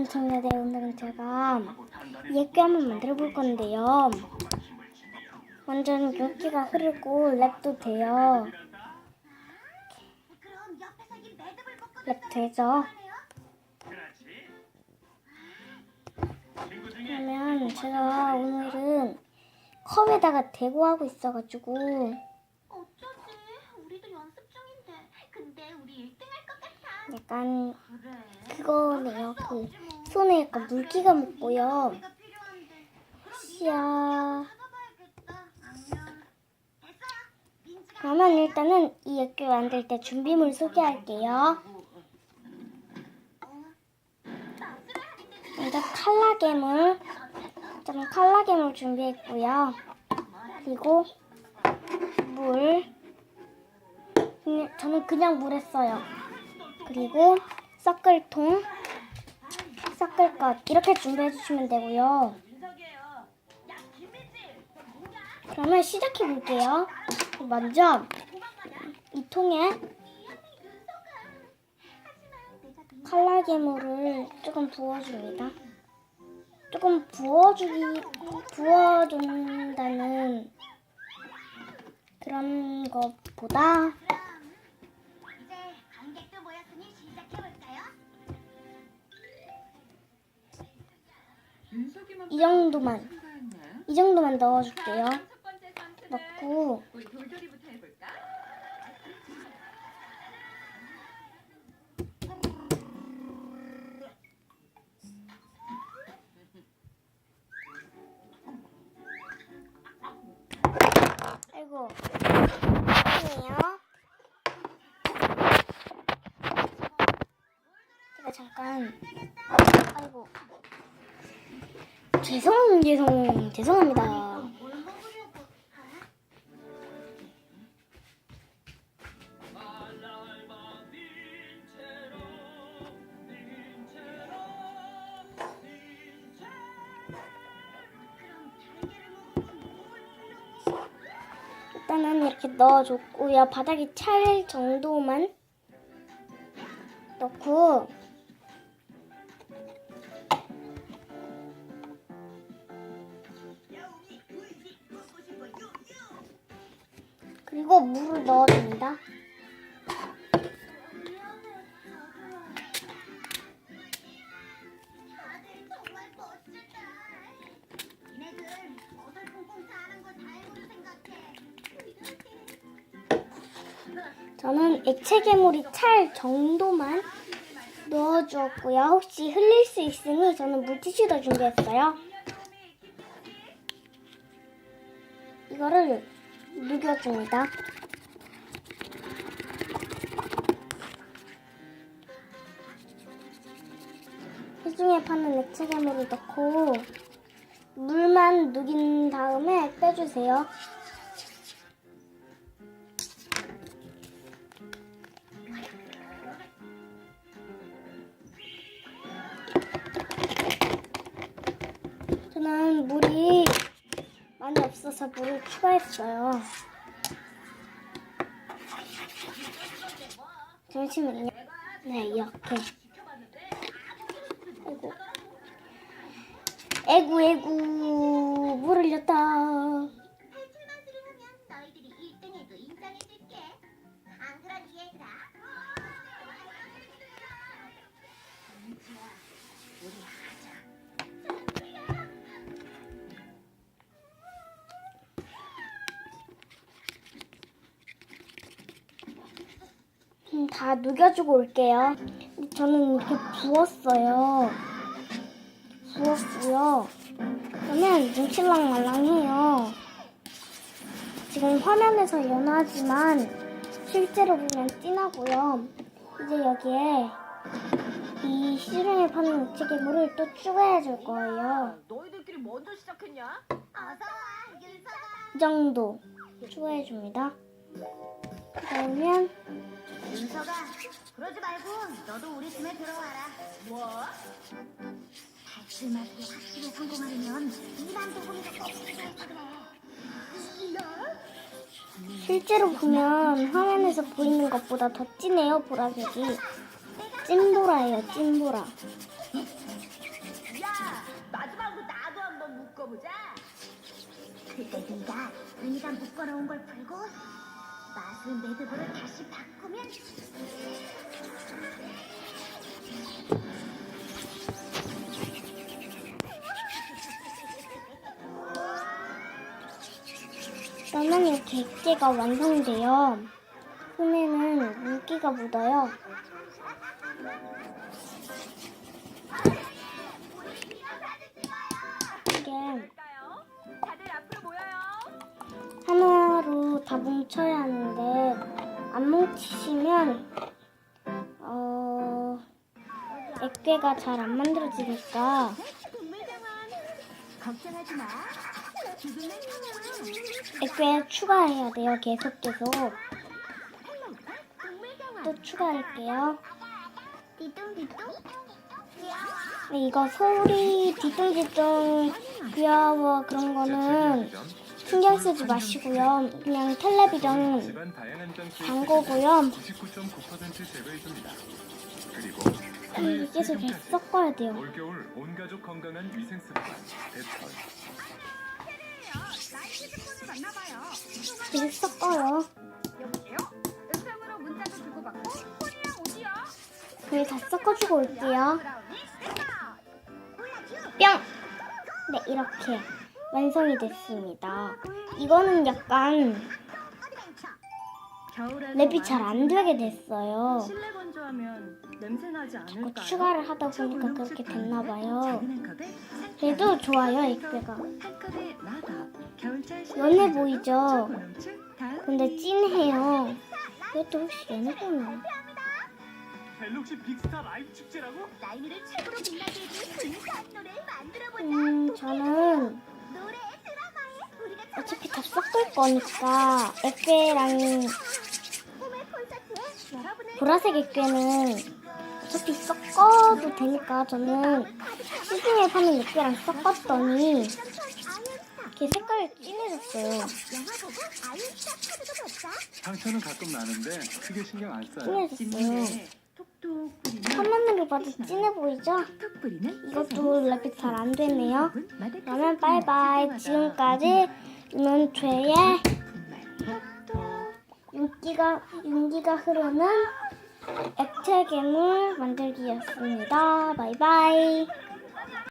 안녕하세요 청년대 오늘은 제가 이 액기 한번 만들어 볼 건데요 완전 윤기가 흐르고 랩도 돼요 랩 되죠? 그러면 제가 오늘은 컵에다가 대고 하고 있어가지고 어쩌지? 우리도 연습 중인데. 근데 우리 1등 할것 같아. 약간. 그거네요 그 손에 약간 물기가 묻고요. 민지가 그러면 일단은 이 액기 만들 때 준비물 소개할게요. 먼저 칼라괴물 저는 칼라괴물 준비했고요. 그리고 물. 저는 그냥 물 했어요. 그리고 섞을통 섞을 것 이렇게 준비해 주시면 되고요 그러면 시작해 볼게요 먼저 이 통에 칼라괴물을 조금 부어줍니다. 조금 부어주기, 부어준다는 그런 것보다 이 정도만, 이 정도만 넣어줄게요. 넣고? 아이고, 아니에요. 제가 잠깐, 아이고. 죄송, 죄송, 죄송합니다. 일단은 이렇게 넣어줬고요. 바닥이 찰 정도만 넣고 그리고 물을 다행으로 생각해. 저는 액체 괴물이 찰 정도만 넣어주었고요. 혹시 흘릴 수 있으니 저는 물티슈도 준비했어요. 이거를 녹여줍니다. 시중에 파는 액체 괴물을 넣고 물만 녹인 다음에 빼주세요. 저는 물이 많이 없어서 물을 추가했어요. 잠시만요. 네, 이렇게. 에구, 에구, 에구, 물 흘렸다. 다 녹여주고 올게요. 저는 이렇게 부었어요. 부었고요. 그러면 눈칠랑 말랑해요. 지금 화면에서 연하지만 실제로 보면 진하고요. 이제 여기에 이 시중에 파는 액체괴물을 또 추가해 줄 거예요. 너희들끼리 먼저 시작했냐? 이 정도 추가해 줍니다. 그러면 윤서가, 그러지 말고 너도 우리 팀에 들어와라. 뭐? 탈출마술에 확실히 성공하려면 이만 도구리가 꼭 필요해서 그래. 실제로 보면 화면에서 보이는 것보다 더 진해요 보라색이 찐보라예요 찐보라 마지막으로 나도 한번 묶어보자. 그때 네가 은희가 묶어놓은 걸 풀고 맛을 매듭으로 다시 바꾸면 그러면 이렇게 액체가 완성돼요. 손에는 물기가 묻어요. 이게. 하나로 다 뭉쳐야 하는데 안 뭉치시면 어 액괴가 잘 안 만들어지니까 걱정하지 마. 액괴 추가해야 돼요. 계속 계속 또 추가할게요. 네, 이거 소리 뒤뚱뒤뚱 귀여워 그런 거는 신경 쓰지 마시고요. 그냥 텔레비전 집안 다양한 장소에 광고고요. 99.9% 제거해줍니다. 그리고 음, 계속 계속 섞어야 돼요. 올겨울 온 가족 건강한 위생 습관 대철 계속 섞어요. 여보세요? 음성으로 문자도 주고받고 폰이랑 오디오. 그걸 다 섞어주고 올게요. 뿅! 네, 이렇게 완성이 됐습니다. 이거는 약간 랩이 잘 안 되게 됐어요. 실내 건조하면 냄새 나지 자꾸 않을까요? 추가를 하다 보니까 그렇게 됐나 봐요. 그래도 좋아요, 실내 연해 보이죠? 근데 찐해요. 이것도 혹시 연애 보나? 갤럭시 빅스타 라이브 축제라고? 라인이를 최고로 빛나게 해줄 근사한 노래를 만들어보자. 음, 저는 노래 드라마에 우리가 어차피 다 섞을 거니까 액괴랑 꿈의 콘서트에 여러분을 보라색 액괴는 어차피 섞어도 되니까 저는 시중에 파는 액괴랑 섞었더니 이렇게 색깔이 진해졌어요. 영화 보고 아이스타 카드도 봤다. 상처는 가끔 나는데 크게 신경 안 써요. 진해졌어요. 뒷면에 톡톡 뿌리는 화면으로 봐도 진해 보이죠? 톡 뿌리는 이것도 랩이 잘 안 되네요. 그러면 바이바이. 지금까지 윤원초의 윤기가 윤기가 흐르는 액체 괴물 만들기였습니다. 바이바이.